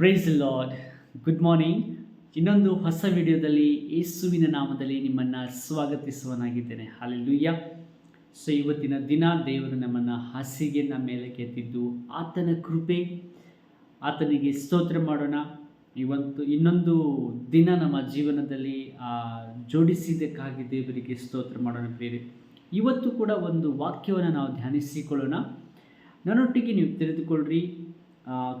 Price lord good morning ಇನ್ನೊಂದು ಹೊಸ ವಿಡಿಯೋದಲ್ಲಿ ಯೇಸುವಿನ ನಾಮದಲ್ಲಿ ನಿಮ್ಮನ್ನು ಸ್ವಾಗತಿಸುವನಾಗಿದ್ದೇನೆ. ಹಾಲೆಲೂಯ್ಯ ಸೊ ಇವತ್ತಿನ ದಿನ ದೇವರು ನಮ್ಮನ್ನು ಹಾಸಿಗೆ ನಮ್ಮ ಮೇಲೆ ಕೆತ್ತಿದ್ದು ಆತನ ಕೃಪೆ. ಆತನಿಗೆ ಸ್ತೋತ್ರ ಮಾಡೋಣ. ಇವತ್ತು ಇನ್ನೊಂದು ದಿನ ನಮ್ಮ ಜೀವನದಲ್ಲಿ ಜೋಡಿಸಿದ್ದಕ್ಕಾಗಿ ದೇವರಿಗೆ ಸ್ತೋತ್ರ ಮಾಡೋಣ ಬೇರೆ ಇವತ್ತು ಕೂಡ ಒಂದು ವಾಕ್ಯವನ್ನು ನಾವು ಧ್ಯಾನಿಸಿಕೊಳ್ಳೋಣ. ನನ್ನೊಟ್ಟಿಗೆ ನೀವು ತಿಳಿದುಕೊಳ್ಳ್ರಿ.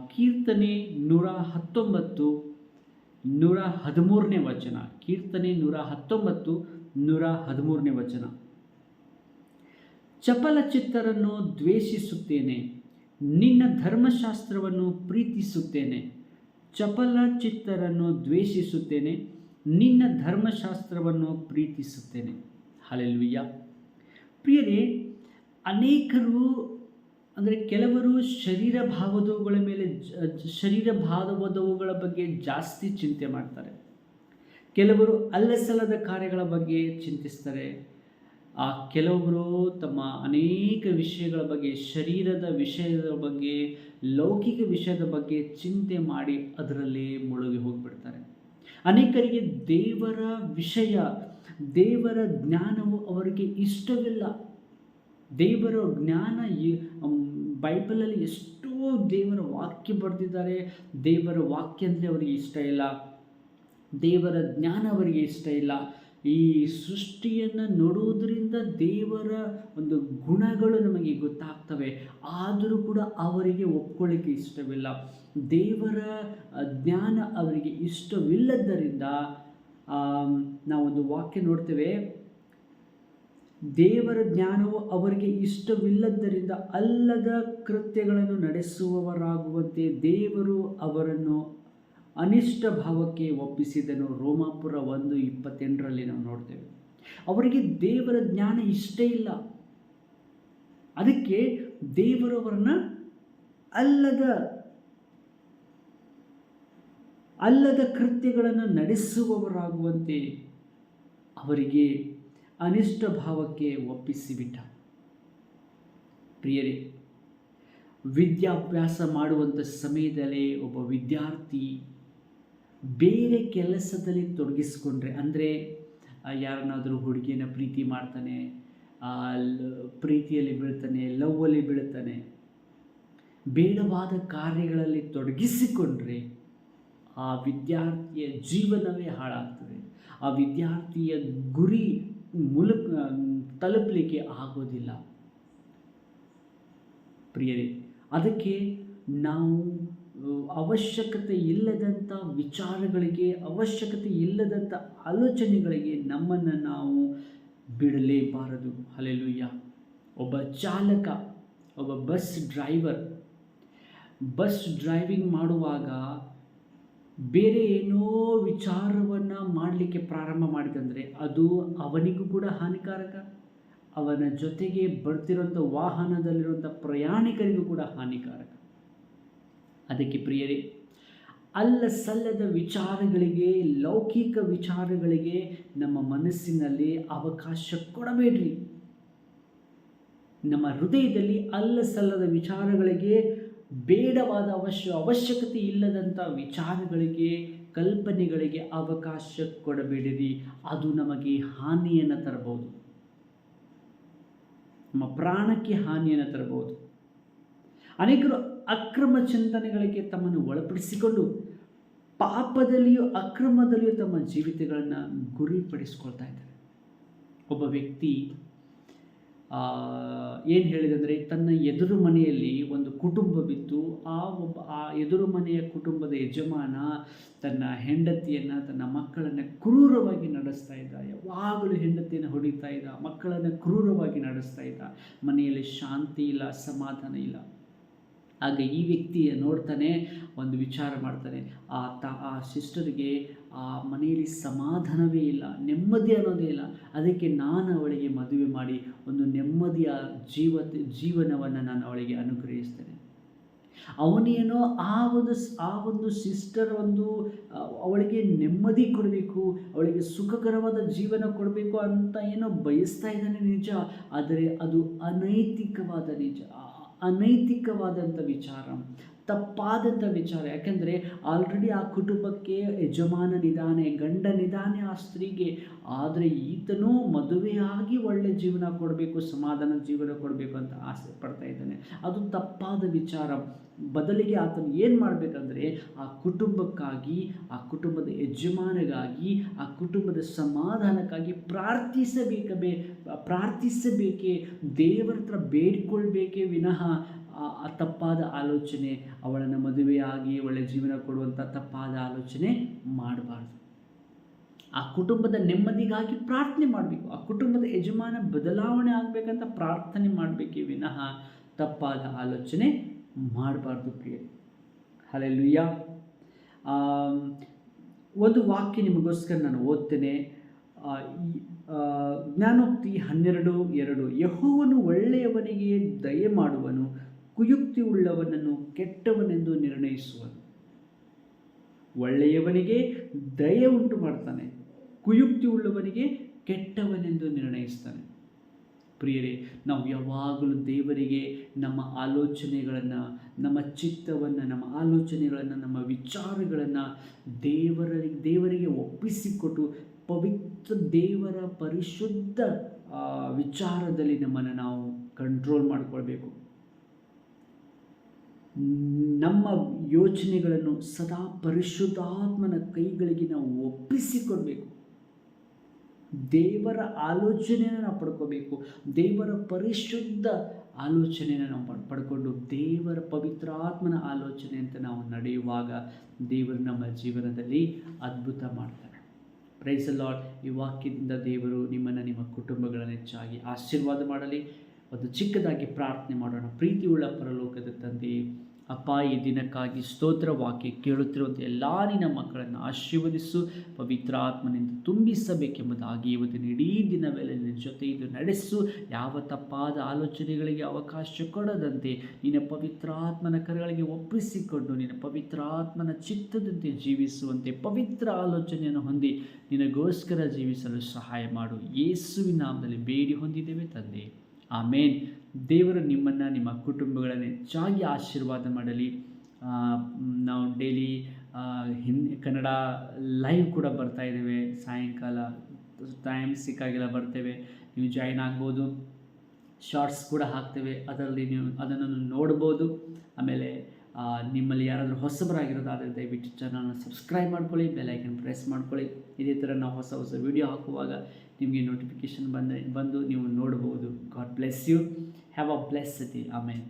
ಕೀರ್ತನೆ ನೂರ ಹತ್ತೊಂಬತ್ತು, ನೂರ ಹದಿಮೂರನೇ ವಚನ. ಕೀರ್ತನೆ ನೂರ ಹತ್ತೊಂಬತ್ತು, ನೂರ ಹದಿಮೂರನೇ ವಚನ. ಚಪಲ ಚಿತ್ತರನ್ನು ದ್ವೇಷಿಸುತ್ತೇನೆ, ನಿನ್ನ ಧರ್ಮಶಾಸ್ತ್ರವನ್ನು ಪ್ರೀತಿಸುತ್ತೇನೆ. ಚಪಲ ಚಿತ್ತರನ್ನು ದ್ವೇಷಿಸುತ್ತೇನೆ, ನಿನ್ನ ಧರ್ಮಶಾಸ್ತ್ರವನ್ನು ಪ್ರೀತಿಸುತ್ತೇನೆ. ಹಲೆಲ್ವಿಯ ಪ್ರಿಯರೇ, ಅನೇಕರು ಅಂದರೆ ಕೆಲವರು ಶರೀರ ಭಾವದವುಗಳ ಮೇಲೆ ಶರೀರ ಭಾವದವುಗಳ ಬಗ್ಗೆ ಜಾಸ್ತಿ ಚಿಂತೆ ಮಾಡ್ತಾರೆ. ಕೆಲವರು ಅಲ್ಲಸಲ್ಲದ ಕಾರ್ಯಗಳ ಬಗ್ಗೆ ಚಿಂತಿಸ್ತಾರೆ. ಆ ಕೆಲವರು ತಮ್ಮ ಅನೇಕ ವಿಷಯಗಳ ಬಗ್ಗೆ, ಶರೀರದ ವಿಷಯದ ಬಗ್ಗೆ, ಲೌಕಿಕ ವಿಷಯದ ಬಗ್ಗೆ ಚಿಂತೆ ಮಾಡಿ ಅದರಲ್ಲಿ ಮುಳುಗಿ ಹೋಗಿಬಿಡ್ತಾರೆ. ಅನೇಕರಿಗೆ ದೇವರ ವಿಷಯ, ದೇವರ ಜ್ಞಾನವು ಅವರಿಗೆ ಇಷ್ಟವಿಲ್ಲ. ದೇವರ ಜ್ಞಾನ ಬೈಬಲಲ್ಲಿ ಎಷ್ಟೋ ದೇವರ ವಾಕ್ಯ ಬರೆದಿದ್ದಾರೆ. ದೇವರ ವಾಕ್ಯ ಅಂದರೆ ಅವರಿಗೆ ಇಷ್ಟ ಇಲ್ಲ. ದೇವರ ಜ್ಞಾನ ಅವರಿಗೆ ಇಷ್ಟ ಇಲ್ಲ. ಈ ಸೃಷ್ಟಿಯನ್ನು ನೋಡುವುದರಿಂದ ದೇವರ ಒಂದು ಗುಣಗಳು ನಮಗೆ ಗೊತ್ತಾಗ್ತವೆ. ಆದರೂ ಕೂಡ ಅವರಿಗೆ ಒಪ್ಕೊಳ್ಳಿಕ್ಕೆ ಇಷ್ಟವಿಲ್ಲ. ದೇವರ ಜ್ಞಾನ ಅವರಿಗೆ ಇಷ್ಟವಿಲ್ಲದ್ದರಿಂದ ನಾವೊಂದು ವಾಕ್ಯ ನೋಡ್ತೇವೆ. ದೇವರ ಜ್ಞಾನವು ಅವರಿಗೆ ಇಷ್ಟವಿಲ್ಲದ್ದರಿಂದ ಅಲ್ಲದ ಕೃತ್ಯಗಳನ್ನು ನಡೆಸುವವರಾಗುವಂತೆ ದೇವರು ಅವರನ್ನು ಅನಿಷ್ಟ ಭಾವಕ್ಕೆ ಒಪ್ಪಿಸಿದನು. ರೋಮಾಪುರ ಒಂದು ಇಪ್ಪತ್ತೆಂಟರಲ್ಲಿ ನಾವು ನೋಡ್ತೇವೆ. ಅವರಿಗೆ ದೇವರ ಜ್ಞಾನ ಇಷ್ಟ ಇಲ್ಲ. ಅದಕ್ಕೆ ದೇವರವರನ್ನ ಅಲ್ಲದ ಅಲ್ಲದ ಕೃತ್ಯಗಳನ್ನು ನಡೆಸುವವರಾಗುವಂತೆ ಅವರಿಗೆ ಅನಿಷ್ಟ ಭಾವಕ್ಕೆ ಒಪ್ಪಿಸಿಬಿಟ್ಟ. ಪ್ರಿಯರೇ, ವಿದ್ಯಾಭ್ಯಾಸ ಮಾಡುವಂಥ ಸಮಯದಲ್ಲೇ ಒಬ್ಬ ವಿದ್ಯಾರ್ಥಿ ಬೇರೆ ಕೆಲಸದಲ್ಲಿ ತೊಡಗಿಸ್ಕೊಂಡ್ರೆ, ಅಂದರೆ ಯಾರನ್ನಾದರೂ ಹುಡುಗಿಯನ್ನು ಪ್ರೀತಿ ಮಾಡ್ತಾನೆ ಪ್ರೀತಿಯಲ್ಲಿ ಬೀಳ್ತಾನೆ, ಲವ್ವಲ್ಲಿ ಬೀಳ್ತಾನೆ, ಬೇಡವಾದ ಕಾರ್ಯಗಳಲ್ಲಿ ತೊಡಗಿಸಿಕೊಂಡ್ರೆ, ಆ ವಿದ್ಯಾರ್ಥಿಯ ಜೀವನವೇ ಹಾಳಾಗ್ತದೆ. ಆ ವಿದ್ಯಾರ್ಥಿಯ ಗುರಿ ಮೂಲಕ ತಲುಪಲಿಕ್ಕೆ ಆಗೋದಿಲ್ಲ. ಪ್ರಿಯರೇ, ಅದಕ್ಕೆ ನಾವು ಅವಶ್ಯಕತೆ ಇಲ್ಲದಂಥ ವಿಚಾರಗಳಿಗೆ, ಅವಶ್ಯಕತೆ ಇಲ್ಲದಂಥ ಆಲೋಚನೆಗಳಿಗೆ ನಮ್ಮನ್ನು ನಾವು ಬಿಡಲೇಬಾರದು. ಅಲೆಲುಯ್ಯ ಒಬ್ಬ ಚಾಲಕ, ಒಬ್ಬ ಬಸ್ ಡ್ರೈವರ್, ಬಸ್ ಡ್ರೈವಿಂಗ್ ಮಾಡುವಾಗ ಬೇರೆ ಏನೋ ವಿಚಾರವನ್ನು ಮಾಡಲಿಕ್ಕೆ ಪ್ರಾರಂಭ ಮಾಡಿದಂದರೆ ಅದು ಅವನಿಗೂ ಕೂಡ ಹಾನಿಕಾರಕ. ಅವನ ಜೊತೆಗೆ ಬರ್ತಿರೋಂಥ ವಾಹನದಲ್ಲಿರುವಂಥ ಪ್ರಯಾಣಿಕರಿಗೂ ಕೂಡ ಹಾನಿಕಾರಕ. ಅದಕ್ಕೆ ಪ್ರಿಯರೇ, ಅಲ್ಲ ಸಲ್ಲದ ವಿಚಾರಗಳಿಗೆ, ಲೌಕಿಕ ವಿಚಾರಗಳಿಗೆ ನಮ್ಮ ಮನಸ್ಸಿನಲ್ಲಿ ಅವಕಾಶ ಕೊಡಬೇಡ್ರಿ ನಮ್ಮ ಹೃದಯದಲ್ಲಿ ಅಲ್ಲ ಸಲ್ಲದ ವಿಚಾರಗಳಿಗೆ ಬೇಡವಾದ ಅವಶ್ಯ, ಅವಶ್ಯಕತೆ ಇಲ್ಲದಂಥ ವಿಚಾರಗಳಿಗೆ, ಕಲ್ಪನೆಗಳಿಗೆ ಅವಕಾಶ ಕೊಡಬೇಡಿರಿ. ಅದು ನಮಗೆ ಹಾನಿಯನ್ನು ತರಬಹುದು. ನಮ್ಮ ಪ್ರಾಣಕ್ಕೆ ಹಾನಿಯನ್ನು ತರಬಹುದು. ಅನೇಕರು ಅಕ್ರಮ ಚಿಂತನೆಗಳಿಗೆ ತಮ್ಮನ್ನು ಒಳಪಡಿಸಿಕೊಂಡು ಪಾಪದಲ್ಲಿಯೂ ಅಕ್ರಮದಲ್ಲಿಯೂ ತಮ್ಮ ಜೀವಿತಗಳನ್ನು ಗುರಿಪಡಿಸ್ಕೊಳ್ತಾ ಇದ್ದಾರೆ. ಒಬ್ಬ ವ್ಯಕ್ತಿ ಏನು ಹೇಳಿದಂದರೆ ತನ್ನ ಎದುರು ಮನೆಯಲ್ಲಿ ಒಂದು ಕುಟುಂಬವಿತ್ತು ಆ ಒಬ್ಬ, ಆ ಎದುರು ಮನೆಯ ಕುಟುಂಬದ ಯಜಮಾನ ತನ್ನ ಹೆಂಡತಿಯನ್ನು, ತನ್ನ ಮಕ್ಕಳನ್ನು ಕ್ರೂರವಾಗಿ ನಡೆಸ್ತಾ ಇದ್ದ. ಯಾವಾಗಲೂ ಹೆಂಡತಿಯನ್ನು ಹೊಡಿತಾ ಇದ್ದ. ಮಕ್ಕಳನ್ನು ಕ್ರೂರವಾಗಿ ನಡೆಸ್ತಾ ಇದ್ದ. ಮನೆಯಲ್ಲಿ ಶಾಂತಿ ಇಲ್ಲ ಸಮಾಧಾನ ಇಲ್ಲ. ಆಗ ಈ ವ್ಯಕ್ತಿಯ ನೋಡ್ತಾನೆ, ಒಂದು ವಿಚಾರ ಮಾಡ್ತಾನೆ. ಆ ತ ಆ ಸಿಸ್ಟರ್ಗೆ ಆ ಮನೆಯಲ್ಲಿ ಸಮಾಧಾನವೇ ಇಲ್ಲ, ನೆಮ್ಮದಿ ಅನ್ನೋದೇ ಇಲ್ಲ. ಅದಕ್ಕೆ ನಾನು ಅವಳಿಗೆ ಮದುವೆ ಮಾಡಿ ಒಂದು ನೆಮ್ಮದಿಯ ಜೀವ, ಜೀವನವನ್ನು ನಾನು ಅವಳಿಗೆ ಅನುಗ್ರಹಿಸ್ತೇನೆ. ಅವನೇನೋ ಆ ಒಂದು ಆ ಒಂದು ಸಿಸ್ಟರ್ ಒಂದು ಅವಳಿಗೆ ನೆಮ್ಮದಿ ಕೊಡಬೇಕು, ಅವಳಿಗೆ ಸುಖಕರವಾದ ಜೀವನ ಕೊಡಬೇಕು ಅಂತ ಏನೋ ಬಯಸ್ತಾ ಇದ್ದಾನೆ ನಿಜ. ಆದರೆ ಅದು ಅನೈತಿಕವಾದ ನಿಜ ಅನೈತಿಕವಾದಂಥ ವಿಚಾರ. ತಪ್ಪಾದಂಥ ವಿಚಾರ. ಯಾಕೆಂದರೆ ಆಲ್ರೆಡಿ ಆ ಕುಟುಂಬಕ್ಕೆ ಯಜಮಾನನಿದ್ದಾನೆ ಗಂಡನಿದ್ದಾನೆ ಆ ಸ್ತ್ರೀಗೆ, ಆದರೆ ಈತನೂ ಮದುವೆಯಾಗಿ ಒಳ್ಳೆ ಜೀವನ ಕೊಡಬೇಕು, ಸಮಾಧಾನ ಜೀವನ ಕೊಡಬೇಕು ಅಂತ ಆಸೆ ಪಡ್ತಾ ಇದ್ದಾನೆ. ಅದು ತಪ್ಪಾದ ವಿಚಾರ. ಬದಲಿಗೆ ಆತನು ಏನು ಮಾಡಬೇಕಂದ್ರೆ ಆ ಕುಟುಂಬಕ್ಕಾಗಿ, ಆ ಕುಟುಂಬದ ಯಜಮಾನಗಾಗಿ, ಆ ಕುಟುಂಬದ ಸಮಾಧಾನಕ್ಕಾಗಿ ಪ್ರಾರ್ಥಿಸಬೇಕೇ ಪ್ರಾರ್ಥಿಸಬೇಕೇ ದೇವರ ಹತ್ರ ಬೇಡಿಕೊಳ್ಬೇಕೇ ವಿನಃ ತಪ್ಪಾದ ಆಲೋಚನೆ, ಅವಳನ್ನು ಮದುವೆಯಾಗಿ ಒಳ್ಳೆ ಜೀವನ ಕೊಡುವಂಥ ತಪ್ಪಾದ ಆಲೋಚನೆ ಮಾಡಬಾರ್ದು. ಆ ಕುಟುಂಬದ ನೆಮ್ಮದಿಗಾಗಿ ಪ್ರಾರ್ಥನೆ ಮಾಡಬೇಕು. ಆ ಕುಟುಂಬದ ಯಜಮಾನ ಬದಲಾವಣೆ ಆಗಬೇಕಂತ ಪ್ರಾರ್ಥನೆ ಮಾಡಬೇಕೇ ವಿನಃ ತಪ್ಪಾದ ಆಲೋಚನೆ ಮಾಡಬಾರ್ದು ಪ್ರಿಯ ಲುಯ್ಯ ಒಂದು ವಾಕ್ಯ ನಿಮಗೋಸ್ಕರ ನಾನು ಓದ್ತೇನೆ. ಜ್ಞಾನೋಕ್ತಿ ಹನ್ನೆರಡು ಎರಡು. ಯಹೋವನು ಒಳ್ಳೆಯವನಿಗೆ ದಯೆ ಮಾಡುವನು ಕುಯುಕ್ತಿ ಉಳ್ಳವನನ್ನು ಕೆಟ್ಟವನೆಂದು ನಿರ್ಣಯಿಸುವನು. ಒಳ್ಳೆಯವನಿಗೆ ದಯೆ ಉಂಟು ಮಾಡ್ತಾನೆ ಕುಯುಕ್ತಿ ಉಳ್ಳವನಿಗೆ ಕೆಟ್ಟವನೆಂದು ನಿರ್ಣಯಿಸ್ತಾನೆ. ಪ್ರಿಯರೇ, ನಾವು ಯಾವಾಗಲೂ ದೇವರಿಗೆ ನಮ್ಮ ಆಲೋಚನೆಗಳನ್ನು, ನಮ್ಮ ಚಿತ್ತವನ್ನು, ನಮ್ಮ ಆಲೋಚನೆಗಳನ್ನು, ನಮ್ಮ ವಿಚಾರಗಳನ್ನು ದೇವರ, ದೇವರಿಗೆ ಒಪ್ಪಿಸಿಕೊಟ್ಟು ಪವಿತ್ರ ದೇವರ ಪರಿಶುದ್ಧ ವಿಚಾರದಲ್ಲಿ ನಮ್ಮನ್ನು ನಾವು ಕಂಟ್ರೋಲ್ ಮಾಡಿಕೊಳ್ಬೇಕು. ನಮ್ಮ ಯೋಚನೆಗಳನ್ನು ಸದಾ ಪರಿಶುದ್ಧಾತ್ಮನ ಕೈಗಳಿಗೆ ನಾವು ಒಪ್ಪಿಸಿಕೊಡಬೇಕು ದೇವರ ಆಲೋಚನೆಯನ್ನು ನಾವು ಪಡ್ಕೋಬೇಕು. ದೇವರ ಪರಿಶುದ್ಧ ಆಲೋಚನೆಯನ್ನು ನಾವು ಪಡ್ಕೊಂಡು ದೇವರ ಪವಿತ್ರಾತ್ಮನ ಆಲೋಚನೆ ಅಂತ ನಾವು ನಡೆಯುವಾಗ ದೇವರು ನಮ್ಮ ಜೀವನದಲ್ಲಿ ಅದ್ಭುತ ಮಾಡ್ತಾರೆ ಪ್ರೈಸ್ ಲಾರ್ಡ್ ಈ ವಾಕ್ಯದಿಂದ ದೇವರು ನಿಮ್ಮನ್ನು ನಿಮ್ಮ ಕುಟುಂಬಗಳನ್ನು ಹೆಚ್ಚಾಗಿ ಆಶೀರ್ವಾದ ಮಾಡಲಿ. ಒಂದು ಚಿಕ್ಕದಾಗಿ ಪ್ರಾರ್ಥನೆ ಮಾಡೋಣ. ಪ್ರೀತಿಯುಳ್ಳ ಪರಲೋಕದ ತಂದೆ ಅಪ್ಪ, ಈ ದಿನಕ್ಕಾಗಿ ಸ್ತೋತ್ರ ವಾಕ್ಯ ಕೇಳುತ್ತಿರುವಂಥ ಎಲ್ಲ ನಿನ್ನ ಮಕ್ಕಳನ್ನು ಆಶೀರ್ವದಿಸು. ಪವಿತ್ರ ಆತ್ಮನಿಂದ ತುಂಬಿಸಬೇಕೆಂಬುದಾಗಿ ಇವತ್ತಿನ ಇಡೀ ದಿನವೆಲ್ಲ ನಿನ್ನ ಜೊತೆ ಇದು ನಡೆಸು. ಯಾವ ತಪ್ಪಾದ ಆಲೋಚನೆಗಳಿಗೆ ಅವಕಾಶ ಕೊಡದಂತೆ ನಿನ್ನ ಪವಿತ್ರಾತ್ಮನ ಕರಗಳಿಗೆ ಒಪ್ಪಿಸಿಕೊಂಡು ನಿನ್ನ ಪವಿತ್ರಾತ್ಮನ ಚಿತ್ತದಂತೆ ಜೀವಿಸುವಂತೆ ಪವಿತ್ರ ಆಲೋಚನೆಯನ್ನು ಹೊಂದಿ ನಿನಗೋಸ್ಕರ ಜೀವಿಸಲು ಸಹಾಯ ಮಾಡು. ಯೇಸುವಿನ ನಾಮದಲ್ಲಿ ಬೇಡಿ ಹೊಂದಿದ್ದೇವೆ ತಂದೆ. ಆಮೇನ್. ದೇವರು ನಿಮ್ಮನ್ನು, ನಿಮ್ಮ ಕುಟುಂಬಗಳನ್ನು ಹೆಚ್ಚಾಗಿ ಆಶೀರ್ವಾದ ಮಾಡಲಿ. ನಾವು ಡೈಲಿ ಹಿಂದಿ, ಕನ್ನಡ ಲೈವ್ ಕೂಡ ಬರ್ತಾ ಇದ್ದೇವೆ. ಸಾಯಂಕಾಲ ಟೈಮ್ ಸಿಕ್ಕಾಗೆಲ್ಲ ಬರ್ತೇವೆ. ನೀವು ಜಾಯಿನ್ ಆಗ್ಬೋದು. ಶಾರ್ಟ್ಸ್ ಕೂಡ ಹಾಕ್ತೇವೆ. ಅದರಲ್ಲಿ ನೀವು ಅದನ್ನು ನೋಡ್ಬೋದು. ಆಮೇಲೆ ನಿಮ್ಮಲ್ಲಿ ಯಾರಾದರೂ ಹೊಸಬರಾಗಿರೋದಾದರೆ ದಯವಿಟ್ಟು ಚಾನಲ್ನ ಸಬ್ಸ್ಕ್ರೈಬ್ ಮಾಡ್ಕೊಳ್ಳಿ ಬೆಲೈಕನ್ ಪ್ರೆಸ್ ಮಾಡ್ಕೊಳ್ಳಿ. ಇದೇ ಥರ ನಾವು ಹೊಸ ಹೊಸ ವೀಡಿಯೋ ಹಾಕುವಾಗ ನಿಮಗೆ ನೋಟಿಫಿಕೇಷನ್ ಬಂದ ಬಂದು ನೀವು ನೋಡ್ಬೋದು. God bless you have a bless city ಆಮೇಲೆ